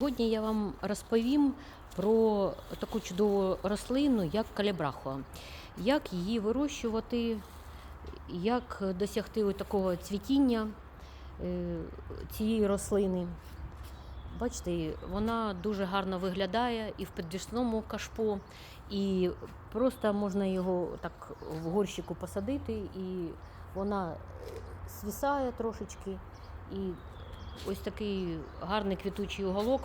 Сьогодні я вам розповім про таку чудову рослину, як калібрахуа. Як її вирощувати, як досягти такого цвітіння е, цієї рослини. Бачите, вона дуже гарно виглядає і в підвісному кашпо, і просто можна його так в горщику посадити, і вона свісає трошечки. І ось такий гарний квітучий уголок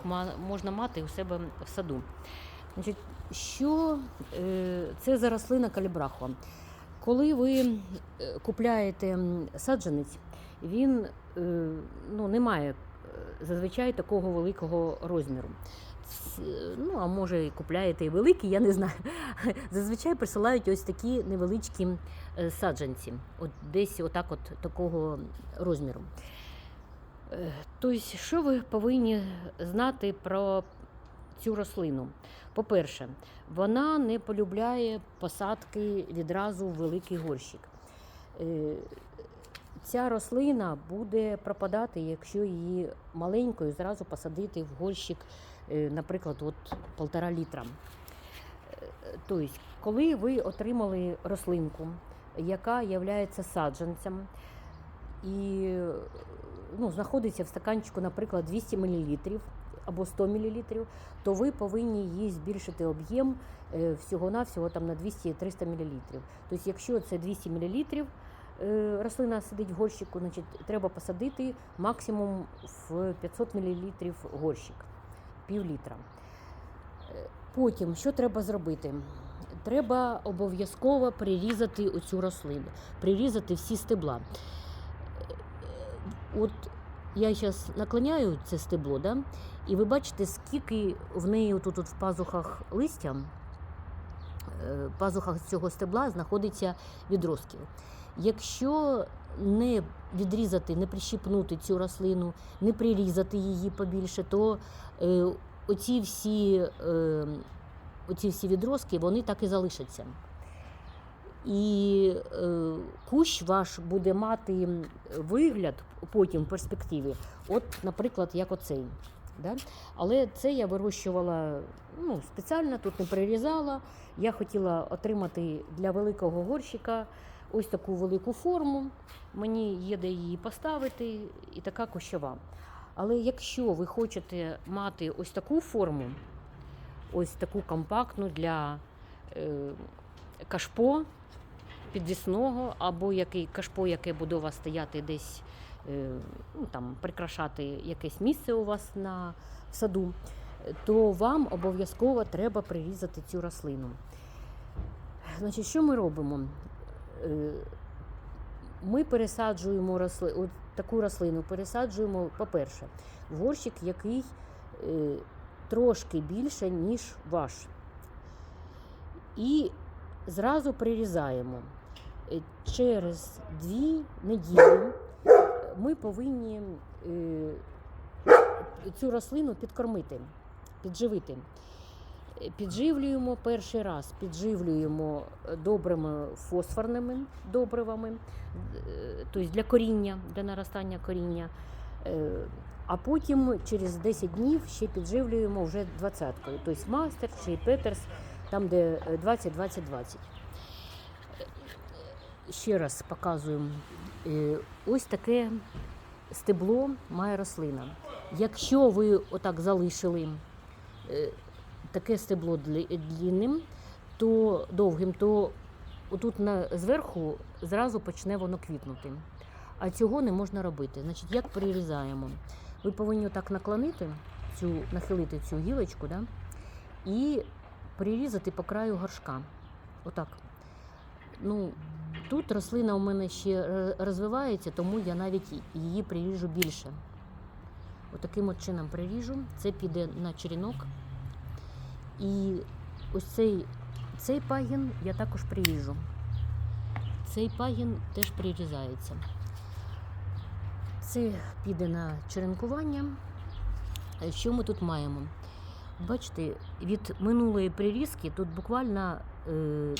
можна мати у себе в саду. Значить, що е, це за рослина калібрахуа? Коли ви е, купляєте саджанець, він е, ну, не має зазвичай такого великого розміру. Ну, а може, купляєте і великий, я не знаю. Зазвичай присилають ось такі невеличкі саджанці, от десь отак от такого розміру. Тобто, що ви повинні знати про цю рослину? По-перше, вона не полюбляє посадки відразу в великий горщик. Е, Ця рослина буде пропадати, якщо її маленькою зразу посадити в горщик, е, наприклад, от полтора літра. Тобто, коли ви отримали рослинку, яка є саджанцем, і ну, знаходиться в стаканчику, наприклад, 200 мл або 100 мл, то ви повинні її збільшити об'єм е, всього-навсього там, на 200-300 мл. Тобто, якщо це 200 мл, е, рослина сидить в горщику, значить, треба посадити максимум в 500 мл горщик, пів літра. Е, Потім, що треба зробити? Треба обов'язково прирізати оцю рослину, прирізати всі стебла. От я зараз наклоняю це стебло, да? і ви бачите, скільки в неї тут в пазухах листя, е, пазухах цього стебла знаходиться відростків. Якщо не відрізати, не прищипнути цю рослину, не прирізати її побільше, то е, оці всі, е, оці всі відростки вони так і залишаться. І е, кущ ваш буде мати вигляд потім в перспективі, от, наприклад, як оцей. Да? Але це я вирощувала ну, спеціально, тут не прирізала. Я хотіла отримати для великого горщика ось таку велику форму. Мені є де її поставити, і така кущова. Але якщо ви хочете мати ось таку форму, ось таку компактну для е, кашпо підвісного, або який кашпо, яке буде у вас стояти десь, е, ну, там, прикрашати якесь місце у вас на в саду, то вам обов'язково треба прирізати цю рослину. Значить, що ми робимо? Е, Ми пересаджуємо росли... от таку рослину, пересаджуємо, по-перше, в горщик, який е, трошки більше, ніж ваш. І зразу прирізаємо. Е, Через дві неділі ми повинні е, цю рослину підкормити, підживити. Е, Підживлюємо перший раз, підживлюємо е, добрими фосфорними добривами, е, тобто для коріння, для наростання коріння. Е, А потім через 10 днів ще підживлюємо вже двадцяткою, тобто мастер чи петерс, там де е, 20-20-20. Ще раз показуємо. Е, Ось таке стебло має рослина. Якщо ви отак залишили е, таке стебло длі- длінним, то довгим, то отут на, зверху зразу почне воно квітнути. А цього не можна робити. Значить, як прирізаємо? Ви повинні так наклонити цю, нахилити цю гілочку, да? і прирізати по краю горшка. Отак. Ну, тут рослина у мене ще розвивається, тому я навіть її приріжу більше. Отаким от чином приріжу. Це піде на черінок. І ось цей, цей пагін я також приріжу. Цей пагін теж прирізається. Це піде на черенкування. Е, Що ми тут маємо? Бачите, від минулої прирізки тут буквально е,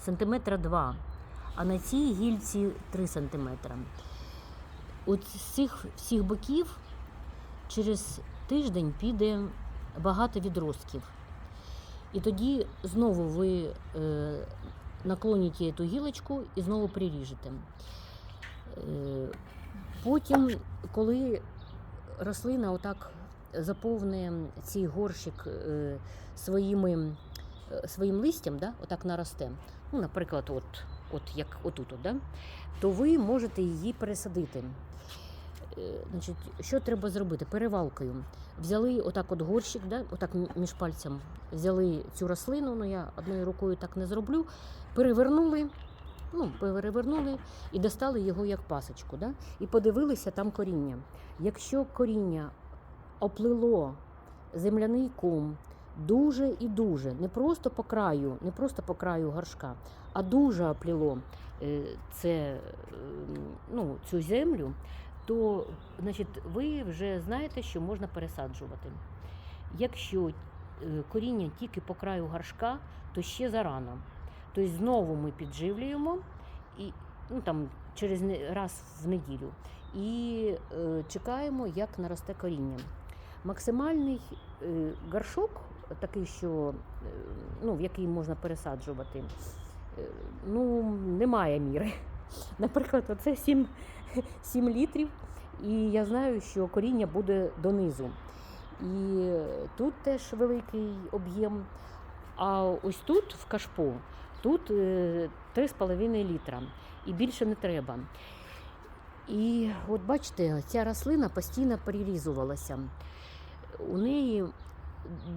сантиметра два, а на цій гільці 3 сантиметра. От з цих всіх боків через тиждень піде багато відростків. І тоді знову ви е, наклоніте цю гілочку і знову приріжете. Е, потім, коли рослина отак заповне цей горщик е, своїми, е, своїм листям, да, отак наросте, ну, наприклад, от, от як отут, да, то ви можете її пересадити. Е, Значить, що треба зробити? Перевалкою. Взяли отак от горщик, да, отак між пальцем, взяли цю рослину, ну я одною рукою так не зроблю, перевернули, ну, перевернули і достали його як пасочку. Да, і подивилися там коріння. Якщо коріння оплило земляний ком дуже і дуже, не просто по краю, не просто по краю горшка, а дуже опліло е, це, е, ну, цю землю, то значить, ви вже знаєте, що можна пересаджувати. Якщо е, коріння тільки по краю горшка, то ще зарано. Тобто знову ми підживлюємо і ну, там, через раз в неділю і е, чекаємо, як наросте коріння. Максимальний горшок, такий, що, е, ну, в який можна пересаджувати, е, ну, немає міри. Наприклад, оце 7, 7 літрів, і я знаю, що коріння буде донизу. І е, тут теж великий об'єм. А ось тут, в кашпо, тут е, 3,5 літра. І більше не треба. І от бачите, ця рослина постійно перерізувалася. У неї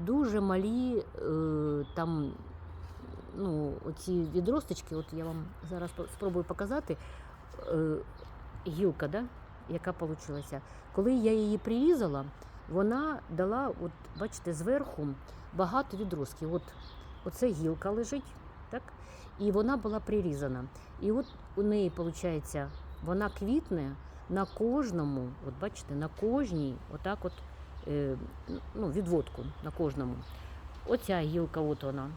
дуже малі е, там ну, оці відросточки, от я вам зараз спробую показати, е, гілка, да, яка вийшла. Коли я її прирізала, вона дала, от, бачите, зверху багато відростків. От, оце гілка лежить, так? і вона була прирізана. І от у неї, виходить, вона квітне на кожному, от бачите, на кожній, отак от, ну, відводку на кожному. Оця гілка, от вона.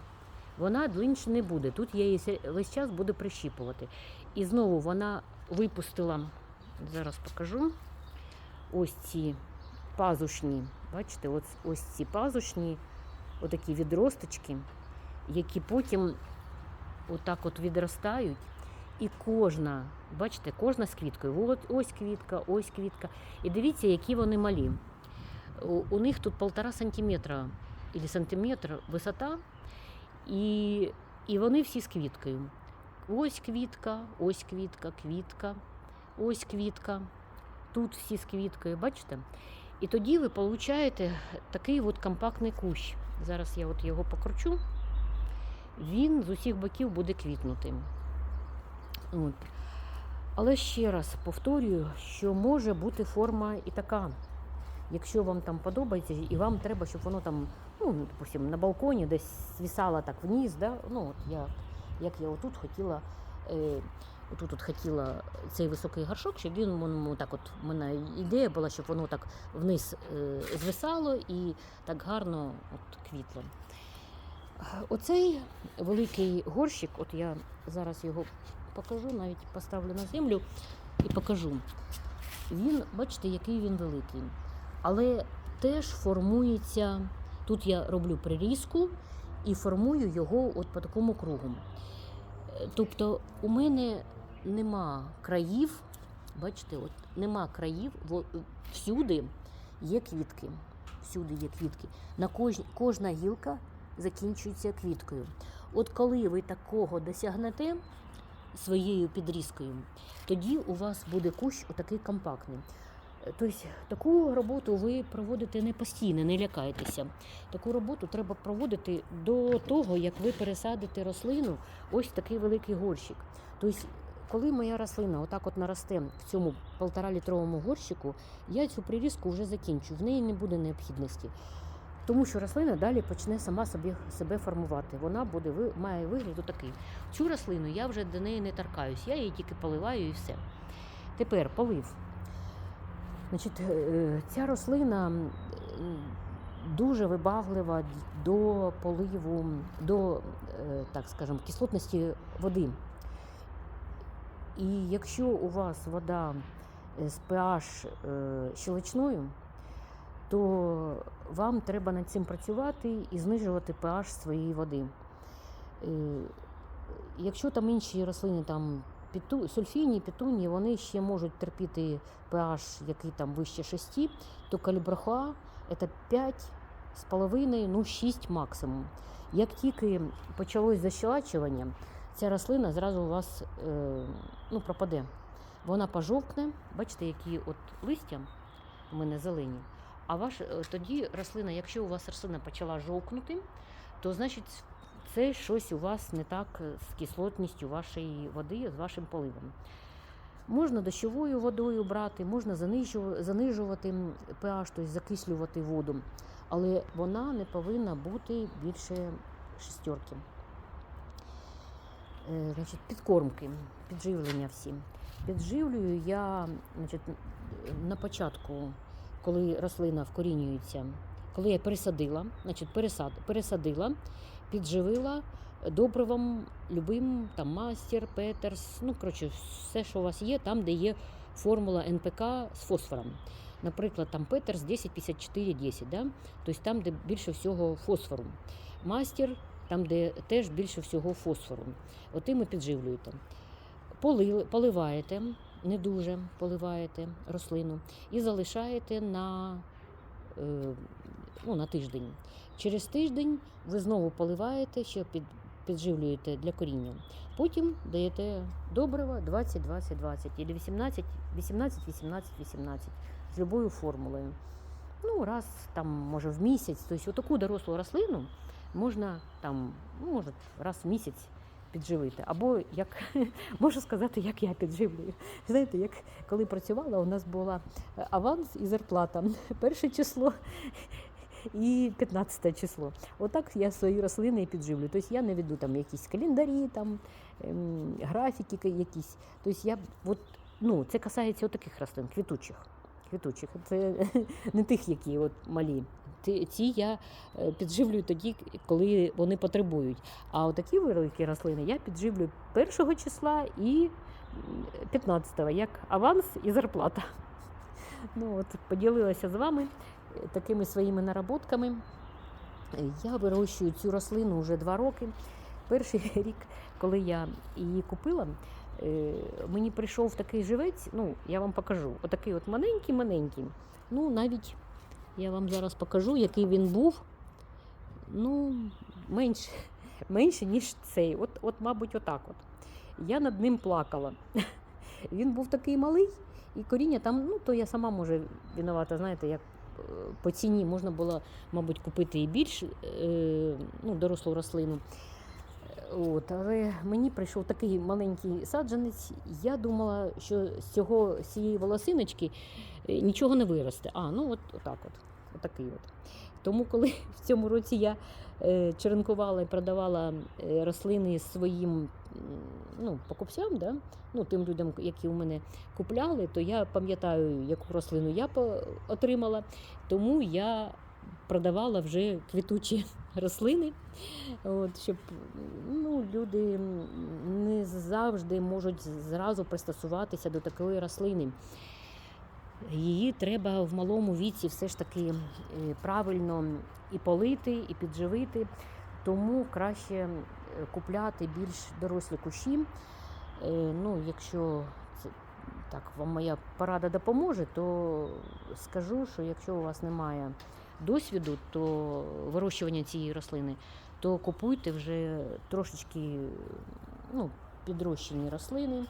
Вона длинше не буде. Тут я її весь час буду прищіпувати. І знову вона випустила, зараз покажу, ось ці пазушні. Бачите, ось, ось ці пазушні, отакі відросточки, які потім отак от відростають. І кожна, бачите, кожна з квіткою. Ось квітка, ось квітка. І дивіться, які вони малі. У, них тут полтора сантиметра або сантиметр висота, і, і вони всі з квіткою. Ось квітка, ось квітка, квітка, ось квітка. Тут всі з квіткою, бачите? І тоді ви получаєте такий от компактний кущ. Зараз я от його покручу. Він з усіх боків буде квітнути. От. Але ще раз повторюю, що може бути форма і така. Якщо вам там подобається, і вам треба, щоб воно там, ну, допустим, на балконі десь свісало так вниз, да? ну, от я, як я отут хотіла, е, отут от хотіла цей високий горшок, щоб він ну, так от, в мене ідея була, щоб воно так вниз е, звисало і так гарно от, квітло. Оцей великий горщик, от я зараз його покажу, навіть поставлю на землю і покажу. Він, бачите, який він великий. Але теж формується. Тут я роблю прирізку і формую його от по такому кругу. Тобто у мене нема країв, бачите, от нема країв, всюди є квітки. Всюди є квітки. На кож, кожна гілка закінчується квіткою. От коли ви такого досягнете своєю підрізкою, тоді у вас буде кущ отакий компактний. Тобто таку роботу ви проводите не постійно, не лякайтеся. Таку роботу треба проводити до того, як ви пересадите рослину ось такий великий горщик. Тобто, коли моя рослина отак от наросте в цьому полтора-літровому горщику, я цю прирізку вже закінчу, в неї не буде необхідності. Тому що рослина далі почне сама собі себе формувати. Вона буде має вигляд отакий. Цю рослину я вже до неї не торкаюсь, я її тільки поливаю і все. Тепер полив. Значить, е, ця рослина дуже вибаглива до поливу, до, е, так скажемо, кислотності води. І якщо у вас вода е, з pH щелочною, то вам треба над цим працювати і знижувати pH своєї води. Якщо там інші рослини, там піту, сульфіні, пітуні, вони ще можуть терпіти pH, який там вище 6, то калібрахоа це 5 з половиною, ну 6 максимум. Як тільки почалось защелачування, ця рослина зразу у вас е, ну, пропаде. Вона пожовкне, бачите, які от листя у мене зелені. А ваш, е, тоді рослина, якщо у вас рослина почала жовкнути, то значить це щось у вас не так з кислотністю вашої води, з вашим поливом. Можна дощовою водою брати, можна занижувати pH, тобто закислювати воду, але вона не повинна бути більше шестерки. Е, Значить, підкормки, підживлення всі. Підживлюю я значить, на початку, коли рослина вкорінюється, коли я пересадила, значить, пересад, пересадила, підживила добривом любим, там мастер, петерс, ну коротше, все, що у вас є, там, де є формула НПК з фосфором. Наприклад, там Петерс 105410, да? тобто там, де більше всього фосфору. Мастер, там, де теж більше всього фосфору. Отим і підживлюєте. Поливаєте, не дуже поливаєте рослину і залишаєте на, е, ну, на тиждень. Через тиждень ви знову поливаєте, ще під, підживлюєте для коріння. Потім даєте добрива 20, 20, 20 або 18, 18, 18, 18 з любою формулою. Ну, раз там, може, в місяць. Тобто таку дорослу рослину можна там, ну, може, раз в місяць підживити. Або як можу сказати, як я підживлюю. Знаєте, як коли працювала, у нас була е, аванс і зарплата. Перше число і 15 число. Отак я свої рослини і підживлю. Тобто я не веду там якісь календарі, там ем, графіки якісь. Тобто я от, ну, це касається таких рослин, квітучих. Квітучих. Це не тих, які от малі. Ці я е, підживлюю тоді, коли вони потребують. А отакі великі рослини я підживлюю 1 числа і 15-го, як аванс і зарплата. Ну, от, поділилася з вами такими своїми наработками. Я вирощую цю рослину вже два роки. Перший рік, коли я її купила, е, мені прийшов такий живець, ну, я вам покажу, отакий от маленький-маленький. Ну, навіть я вам зараз покажу, який він був. Ну, менше, менше ніж цей. От, от, мабуть, отак от. Я над ним плакала. Він був такий малий, і коріння там, ну, то я сама може винувата, знаєте, як по ціні можна було, мабуть, купити і більш е, ну, дорослу рослину. От, але мені прийшов такий маленький саджанець. Я думала, що з цього з цієї волосиночки е, нічого не виросте. А, ну от отак от. Отакий от. Тому, коли в цьому році я е, черенкувала і продавала е, рослини своїм ну, покупцям, да? ну, тим людям, які у мене купляли, то я пам'ятаю, яку рослину я отримала, тому я продавала вже квітучі рослини, от, щоб ну, люди не завжди можуть зразу пристосуватися до такої рослини. Її треба в малому віці все ж таки е, правильно і полити, і підживити. Тому краще е, купляти більш дорослі кущі. Е, Ну, якщо це так вам моя порада допоможе, то скажу, що якщо у вас немає досвіду, то вирощування цієї рослини, то купуйте вже трошечки ну, підрощені рослини.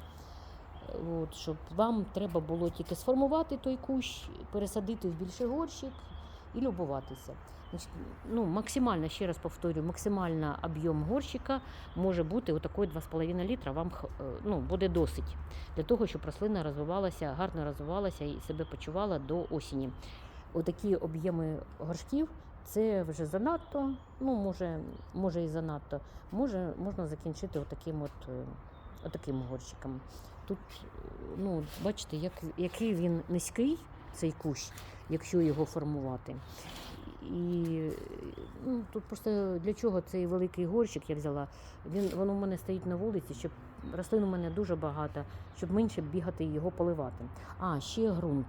От, щоб вам треба було тільки сформувати той кущ, пересадити в більший горщик і любуватися. Ну, максимально, ще раз повторюю, максимально об'єм горщика може бути отакої 2,5 літра, вам е, ну, буде досить для того, щоб рослина розвивалася, гарно розвивалася і себе почувала до осені. Отакі об'єми горшків це вже занадто, ну може, може і занадто. Може, можна закінчити отаким от, е, отаким горщиком. Тут, е, ну, бачите, як, який він низький, цей кущ, якщо його формувати. І е, ну, тут просто для чого цей великий горщик я взяла? Він, воно в мене стоїть на вулиці, щоб рослин у мене дуже багато, щоб менше бігати і його поливати. А, ще ґрунт.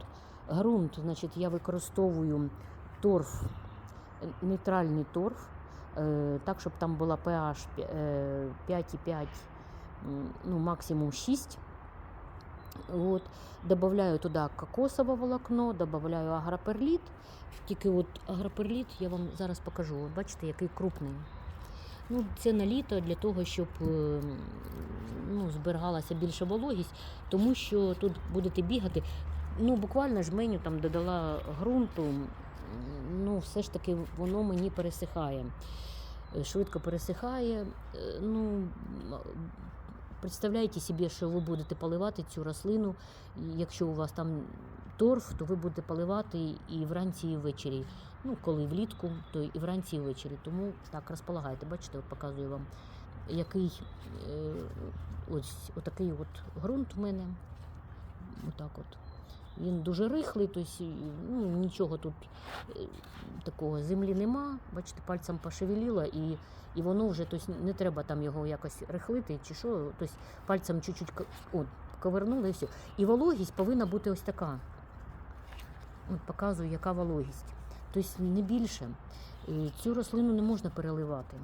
Ґрунт, значить, я використовую торф, е, нейтральний торф, е, так, щоб там була pH е, 5,5, ну, максимум 6. От, добавляю туди кокосове волокно, добавляю агроперліт. Тільки от агроперліт я вам зараз покажу. Бачите, який крупний. Ну, це на літо для того, щоб е, ну, зберігалася більша вологість, тому що тут будете бігати. Ну, буквально жменю там додала ґрунту, ну, все ж таки воно мені пересихає. Е, Швидко пересихає. Е, Ну, представляєте собі, що ви будете поливати цю рослину. Якщо у вас там торф, то ви будете поливати і вранці, і ввечері. Ну, коли влітку, то і вранці, і ввечері. Тому так розполагайте. Бачите, от показую вам, який е, ось отакий от ґрунт в мене. Отак от. Він дуже рихлий, тобто ну, нічого тут е, такого землі нема. Бачите, пальцем пошевеліла і, і воно вже тобто, не треба там його якось рихлити чи що. Тобто пальцем чуть-чуть ко- от, ковернула і все. І вологість повинна бути ось така. От показую, яка вологість. Тобто не більше. І цю рослину не можна переливати.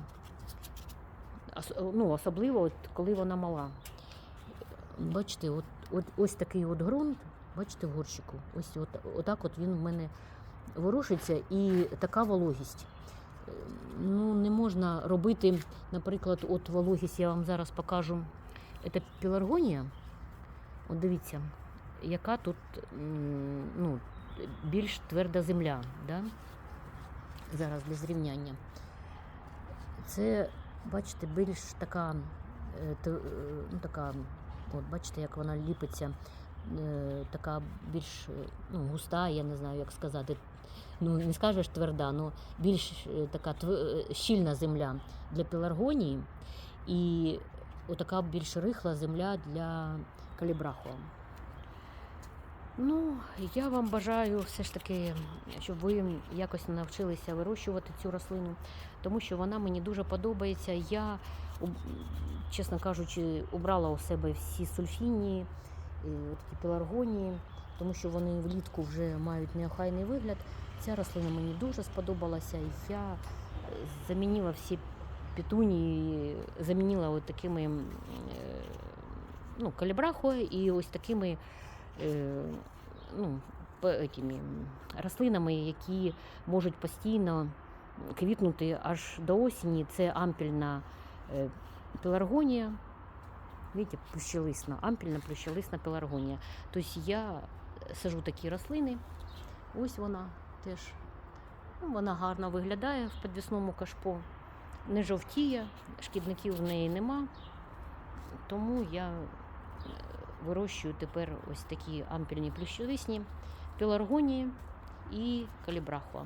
Ну, особливо, от, коли вона мала. Бачите, от, от, ось такий от ґрунт, бачите, горщику. Ось от, отак от він в мене ворушиться і така вологість. Е, Ну, не можна робити, наприклад, от вологість я вам зараз покажу. Це пеларгонія. От дивіться, яка тут ну, більш тверда земля. Да? Зараз для зрівняння. Це, бачите, більш така, е, е, ну, така от бачите, як вона ліпиться, така більш е, ну, густа, я не знаю, як сказати. Ну, не скажеш тверда, але більш е, така е, щільна земля для пеларгонії і отака більш рихла земля для калібраху. Ну, я вам бажаю все ж таки, щоб ви якось навчилися вирощувати цю рослину, тому що вона мені дуже подобається. Я, чесно кажучи, обрала у себе всі сульфінні, е, такі пеларгонії, тому що вони влітку вже мають неохайний вигляд. Ця рослина мені дуже сподобалася. Я е, замінила всі петунії, замінила от такими е, ну, калібрахою і ось такими е, ну, этими, рослинами, які можуть постійно квітнути аж до осені. Це ампільна е, пеларгонія. Видите, плющелисна, ампільна плющелисна пеларгонія. Тобто я сажу такі рослини. Ось вона теж. Ну, вона гарно виглядає в підвісному кашпо. Не жовтіє, шкідників в неї нема. Тому я е, вирощую тепер ось такі ампільні плющелисні, пеларгонії і калібрахуа.